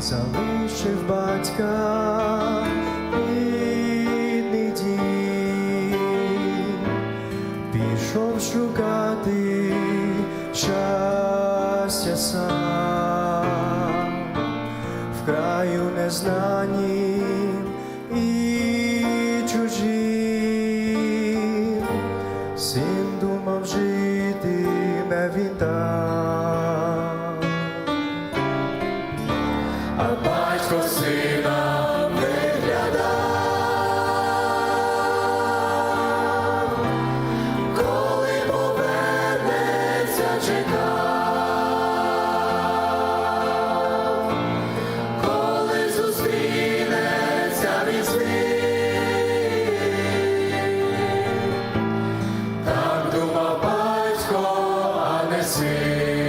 залишив батька рідний дім, пішов шукати щастя сам. В краю незнанім і чужим, син думав житиме він чекав, коли зустрінеться він з. Так думав батько, а.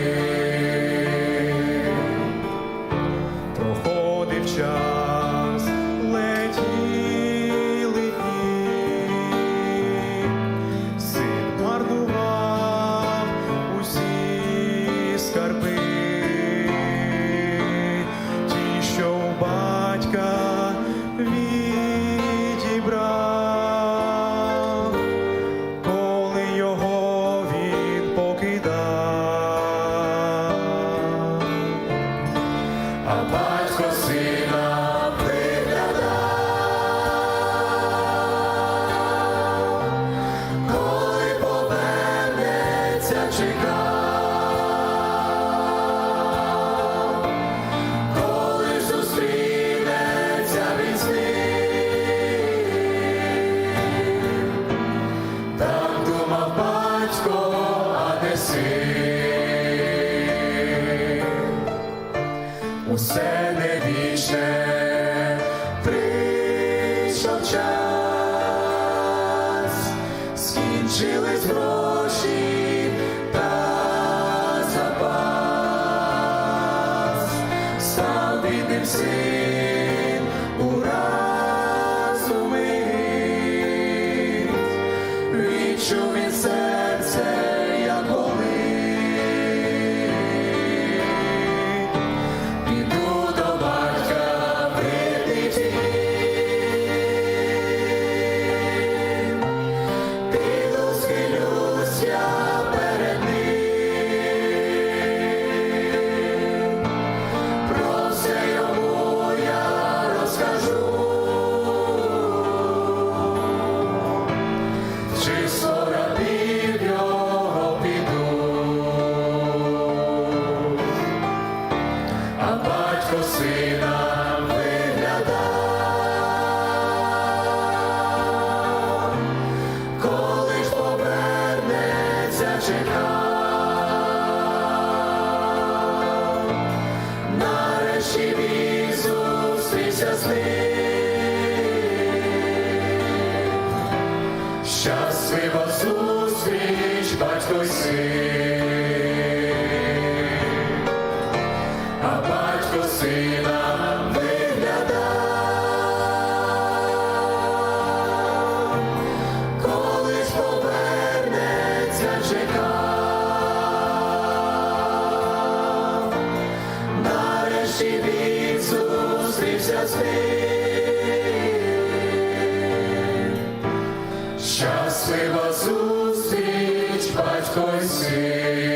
А батько сина вічне, прийшов час, скінчились гроші зустрівся з ним. Щаслива зустріч, батько син. А батько сина виглядав, коли ним. Щаслива зустріч, батько й син.